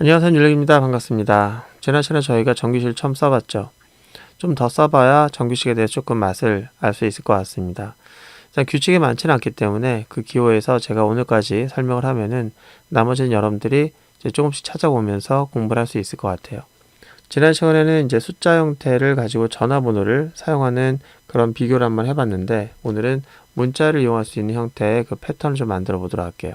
안녕하세요 윤력입니다. 반갑습니다. 지난 시간에 저희가 전기실 처음 써봤죠? 좀 더 써봐야 전기식에 대해 조금 맛을 알 수 있을 것 같습니다. 일단 규칙이 많지는 않기 때문에 그 기호에서 제가 오늘까지 설명을 하면은 나머지는 여러분들이 이제 조금씩 찾아보면서 공부를 할 수 있을 것 같아요. 지난 시간에는 이제 숫자 형태를 가지고 전화번호를 사용하는 그런 비교를 한번 해봤는데 오늘은 문자를 이용할 수 있는 형태의 그 패턴을 좀 만들어 보도록 할게요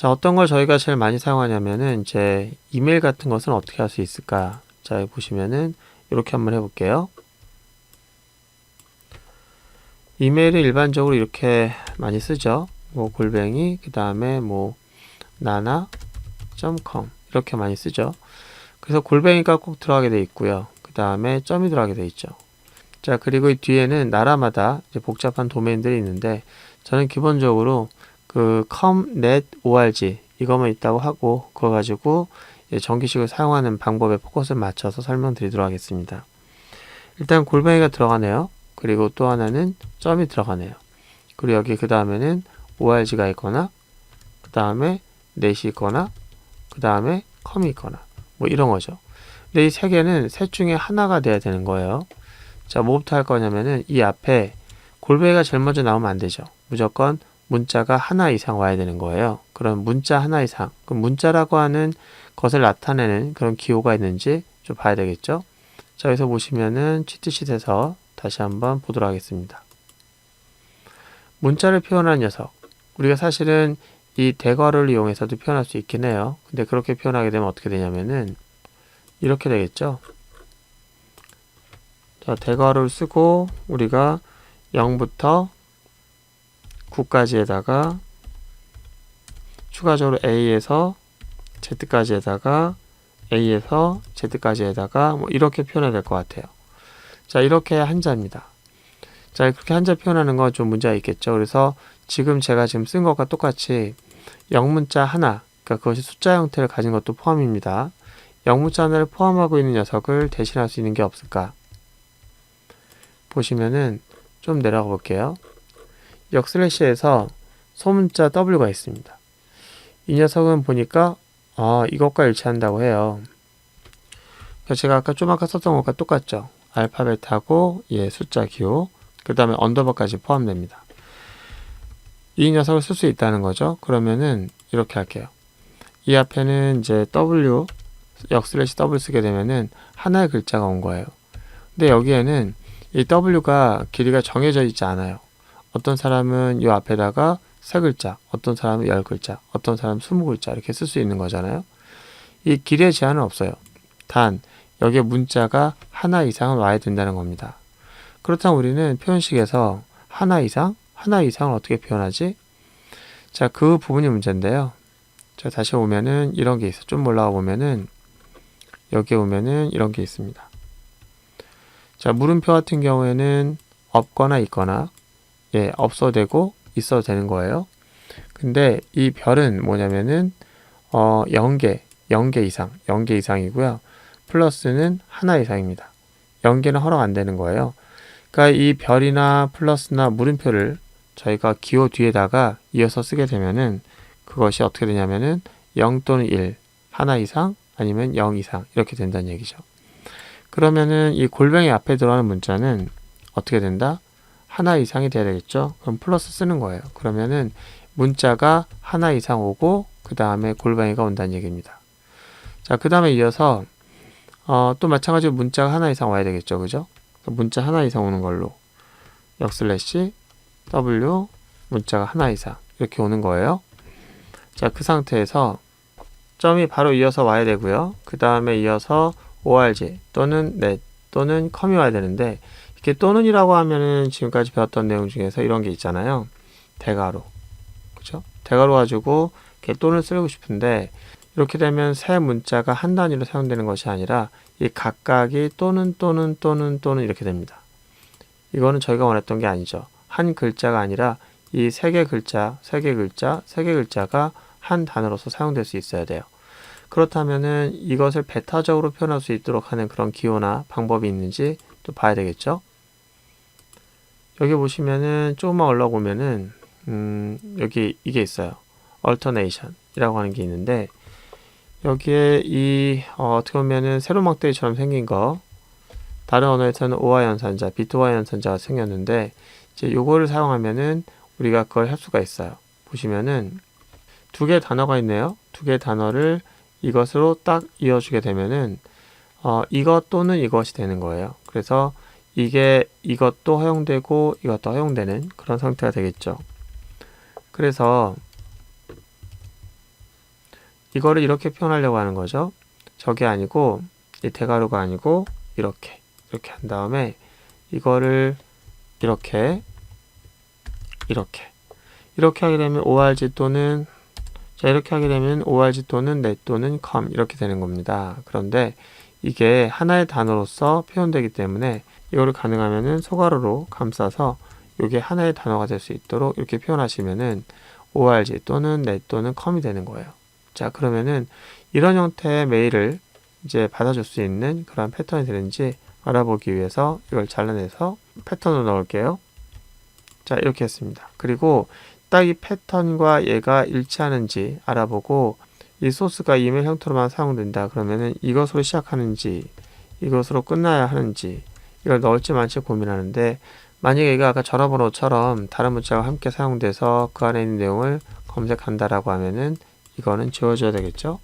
자, 어떤 걸 저희가 제일 많이 사용하냐면은 이제 이메일 같은 것은 어떻게 할 수 있을까? 자, 보시면은 이렇게 한번 해볼게요. 이메일을 일반적으로 이렇게 많이 쓰죠. 뭐 골뱅이 그 다음에 뭐 나나.com 이렇게 많이 쓰죠. 그래서 골뱅이가 꼭 들어가게 돼 있고요. 그 다음에 점이 들어가게 돼 있죠. 자, 그리고 이 뒤에는 나라마다 복잡한 도메인들이 있는데 저는 기본적으로 그 net, org 이것만 있다고 하고 그거 가지고 전기식을 사용하는 방법에 포커스를 맞춰서 설명드리도록 하겠습니다. 일단 골뱅이가 들어가네요. 그리고 또 하나는 점이 들어가네요. 그리고 여기 그 다음에는 org가 있거나 그 다음에 net이 있거나 그 다음에 com이 있거나 뭐 이런 거죠. 근데 이 세 개는 셋 중에 하나가 돼야 되는 거예요. 자, 뭐부터 할 거냐면은 이 앞에 골뱅이가 제일 먼저 나오면 안 되죠. 무조건 문자가 하나 이상 와야 되는 거예요. 그럼 문자 하나 이상. 그럼 문자라고 하는 것을 나타내는 그런 기호가 있는지 좀 봐야 되겠죠. 자, 여기서 보시면은 치트sheet에서 다시 한번 보도록 하겠습니다. 문자를 표현한 녀석. 우리가 사실은 이 대괄호를 이용해서도 표현할 수 있긴 해요. 근데 그렇게 표현하게 되면 어떻게 되냐면은 이렇게 되겠죠. 자, 대괄호를 쓰고 우리가 0부터 9까지에다가 추가적으로 A에서 Z까지에다가 A에서 Z까지에다가 뭐 이렇게 표현해야 될 것 같아요. 자, 이렇게 한자입니다. 자, 그렇게 한자 표현하는 건 좀 문제가 있겠죠. 그래서 지금 제가 지금 쓴 것과 똑같이 영문자 하나, 그러니까 그것이 숫자 형태를 가진 것도 포함입니다. 영문자 하나를 포함하고 있는 녀석을 대신할 수 있는 게 없을까? 보시면은 좀 내려가 볼게요. 역 슬래시에서 소문자 W가 있습니다. 이 녀석은 보니까 아, 이것과 일치한다고 해요. 제가 아까 좀 아까 썼던 것과 똑같죠. 알파벳하고 예, 숫자 기호, 그 다음에 언더버까지 포함됩니다. 이 녀석을 쓸 수 있다는 거죠. 그러면은 이렇게 할게요. 이 앞에는 이제 W, 역 슬래시 W 쓰게 되면은 하나의 글자가 온 거예요. 근데 여기에는 이 W가 길이가 정해져 있지 않아요. 어떤 사람은 이 앞에다가 세 글자, 어떤 사람은 열 글자, 어떤 사람은 스무 글자 이렇게 쓸 수 있는 거잖아요. 이 길의 제한은 없어요. 단 여기에 문자가 하나 이상은 와야 된다는 겁니다. 그렇다면 우리는 표현식에서 하나 이상, 하나 이상을 어떻게 표현하지? 자, 그 부분이 문제인데요. 자, 다시 오면은 이런 게 있어. 좀 올라가 보면은 여기에 오면은 이런 게 있습니다. 자, 물음표 같은 경우에는 없거나 있거나 예, 없어도 되고 있어도 되는 거예요. 근데 이 별은 뭐냐면은 어 0개, 0개 이상, 0개 이상이고요. 플러스는 하나 이상입니다. 0개는 허락 안 되는 거예요. 그러니까 이 별이나 플러스나 물음표를 저희가 기호 뒤에다가 이어서 쓰게 되면은 그것이 어떻게 되냐면은 0 또는 1, 하나 이상 아니면 0 이상 이렇게 된다는 얘기죠. 그러면은 이 골뱅이 앞에 들어가는 문자는 어떻게 된다? 하나 이상이 돼야 되겠죠. 그럼 플러스 쓰는 거예요. 그러면은 문자가 하나 이상 오고 그 다음에 골뱅이가 온다는 얘기입니다. 자, 그 다음에 이어서 어, 또 마찬가지로 문자가 하나 이상 와야 되겠죠. 그죠? 문자 하나 이상 오는 걸로 역슬래시 W 문자가 하나 이상 이렇게 오는 거예요. 자, 그 상태에서 점이 바로 이어서 와야 되고요. 그 다음에 이어서 org 또는 net 또는 com이 와야 되는데 이렇게 또는이라고 하면은 지금까지 배웠던 내용 중에서 이런 게 있잖아요. 대가로. 그죠? 대가로 가지고 이렇게 또는 쓰고 싶은데 이렇게 되면 새 문자가 한 단위로 사용되는 것이 아니라 이 각각이 또는 또는 또는 또는 이렇게 됩니다. 이거는 저희가 원했던 게 아니죠. 한 글자가 아니라 이 세 개 글자, 세 개 글자, 세 개 글자가 한 단어로서 사용될 수 있어야 돼요. 그렇다면은 이것을 베타적으로 표현할 수 있도록 하는 그런 기호나 방법이 있는지 또 봐야 되겠죠. 여기 보시면은 조금만 올라오면은 음, 여기 이게 있어요. alternation 이라고 하는 게 있는데 여기에 이 어, 어떻게 보면은 세로 막대기처럼 생긴 거 다른 언어에서는 오화 연산자, 비트화 연산자가 생겼는데 이제 요거를 사용하면은 우리가 그걸 할 수가 있어요. 보시면은 두 개의 단어가 있네요. 두 개의 단어를 이것으로 딱 이어주게 되면은 어, 이것 또는 이것이 되는 거예요. 그래서 이게 이것도 허용되고 이것도 허용되는 그런 상태가 되겠죠. 그래서 이거를 이렇게 표현하려고 하는 거죠. 저게 아니고 이 대가루가 아니고 이렇게 이렇게 한 다음에 이거를 이렇게 이렇게 이렇게 하게 되면 org 또는 자 이렇게 하게 되면 org 또는 net 또는 com 이렇게 되는 겁니다. 그런데 이게 하나의 단어로서 표현되기 때문에 이거를 가능하면은 소가로로 감싸서 이게 하나의 단어가 될 수 있도록 이렇게 표현하시면은 org 또는 net 또는 com이 되는 거예요. 자 그러면은 이런 형태의 메일을 이제 받아줄 수 있는 그런 패턴이 되는지 알아보기 위해서 이걸 잘라내서 패턴으로 넣을게요. 자 이렇게 했습니다. 그리고 딱 이 패턴과 얘가 일치하는지 알아보고 이 소스가 이메일 형태로만 사용된다 그러면은 이것으로 시작하는지 이것으로 끝나야 하는지 이걸 넣을지 말지 고민하는데 만약에 이거 아까 전화번호처럼 다른 문자가 함께 사용돼서 그 안에 있는 내용을 검색한다라고 하면은 이거는 지워줘야 되겠죠?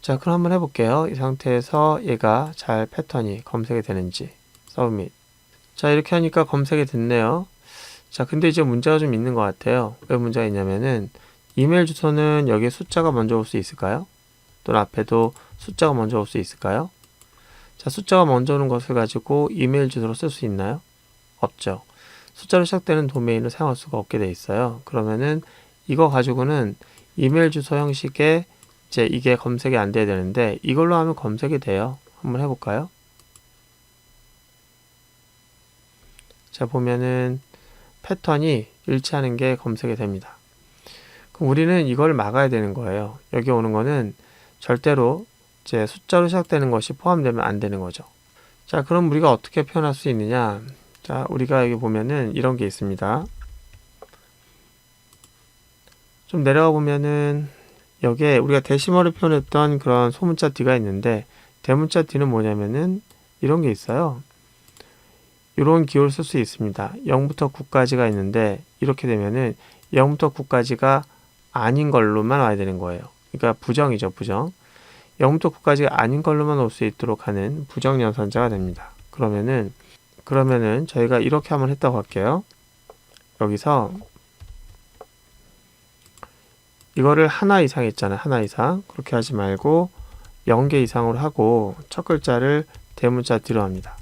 자, 그럼 한번 해볼게요. 이 상태에서 얘가 잘 패턴이 검색이 되는지. 서밋. 자, 이렇게 하니까 검색이 됐네요. 자, 근데 이제 문제가 좀 있는 것 같아요. 왜 문제가 있냐면은 이메일 주소는 여기에 숫자가 먼저 올 수 있을까요? 또는 앞에도 숫자가 먼저 올 수 있을까요? 자, 숫자가 먼저 오는 것을 가지고 이메일 주소로 쓸 수 있나요? 없죠. 숫자로 시작되는 도메인을 사용할 수가 없게 돼 있어요. 그러면은 이거 가지고는 이메일 주소 형식의 이제 이게 검색이 안 돼야 되는데 이걸로 하면 검색이 돼요. 한번 해볼까요? 자 보면은 패턴이 일치하는 게 검색이 됩니다. 그럼 우리는 이걸 막아야 되는 거예요. 여기 오는 거는 절대로 이제 숫자로 시작되는 것이 포함되면 안 되는 거죠. 자 그럼 우리가 어떻게 표현할 수 있느냐? 자 우리가 여기 보면은 이런 게 있습니다. 좀 내려가 보면은 여기에 우리가 데시멀을 표현했던 그런 소문자 D가 있는데 대문자 D는 뭐냐면은 이런 게 있어요. 이런 기호를 쓸 수 있습니다. 0부터 9까지가 있는데 이렇게 되면은 0부터 9까지가 아닌 걸로만 와야 되는 거예요. 그러니까 부정이죠, 부정. 0부터 9까지가 아닌 걸로만 올 수 있도록 하는 부정 연산자가 됩니다. 그러면은 그러면은 저희가 이렇게 한번 했다고 할게요. 여기서 이거를 하나 이상 했잖아요. 하나 이상. 그렇게 하지 말고 0개 이상으로 하고 첫 글자를 대문자 뒤로 합니다.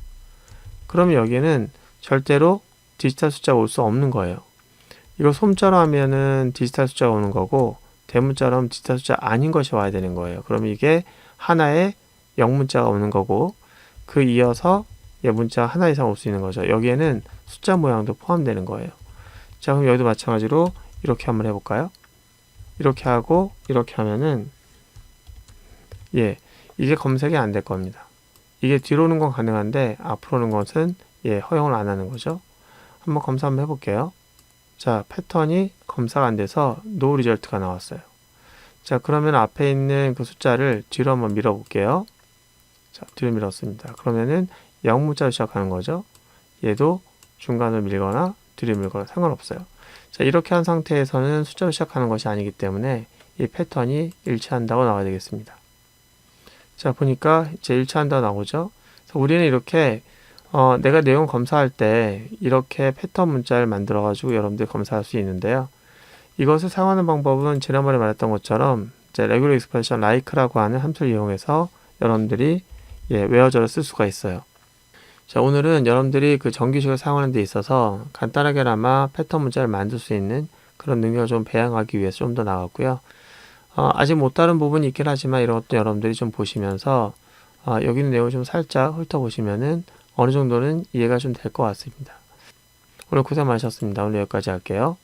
그러면 여기는 절대로 디지털 숫자가 올 수 없는 거예요. 이거 솜자로 하면은 디지털 숫자가 오는 거고 대문자로 디지털 숫자 아닌 것이 와야 되는 거예요. 그러면 이게 하나의 0문자가 오는 거고 그 이어서 얘 문자 하나 이상 올 수 있는 거죠. 여기에는 숫자 모양도 포함되는 거예요. 자, 그럼 여기도 마찬가지로 이렇게 한번 해볼까요? 이렇게 하고 이렇게 하면은 예 이게 검색이 안 될 겁니다. 이게 뒤로 오는 건 가능한데 앞으로 오는 것은 예 허용을 안 하는 거죠. 한번 검사 한번 해볼게요. 자 패턴이 검사가 안 돼서 노 리절트가 나왔어요. 자 그러면 앞에 있는 그 숫자를 뒤로 한번 밀어 볼게요. 자 뒤로 밀었습니다. 그러면은 0문자로 시작하는 거죠. 얘도 중간으로 밀거나 뒤로 밀거나 상관없어요. 자, 이렇게 한 상태에서는 숫자로 시작하는 것이 아니기 때문에 이 패턴이 일치한다고 나와야 되겠습니다. 자, 보니까 이제 일치한다고 나오죠. 우리는 이렇게 어, 내가 내용 검사할 때 이렇게 패턴 문자를 만들어 가지고 여러분들이 검사할 수 있는데요. 이것을 사용하는 방법은 지난번에 말했던 것처럼 이제 regular expression like라고 하는 함수를 이용해서 여러분들이 예, 웨어저를 쓸 수가 있어요. 자, 오늘은 여러분들이 그 정규식을 사용하는 데 있어서 간단하게나마 패턴 문자를 만들 수 있는 그런 능력을 좀 배양하기 위해서 좀 더 나갔고요. 어, 아직 못 다른 부분이 있긴 하지만 이런 것도 여러분들이 좀 보시면서 어, 여기 있는 내용을 좀 살짝 훑어보시면은 어느 정도는 이해가 좀 될 것 같습니다. 오늘 고생 많으셨습니다. 오늘 여기까지 할게요.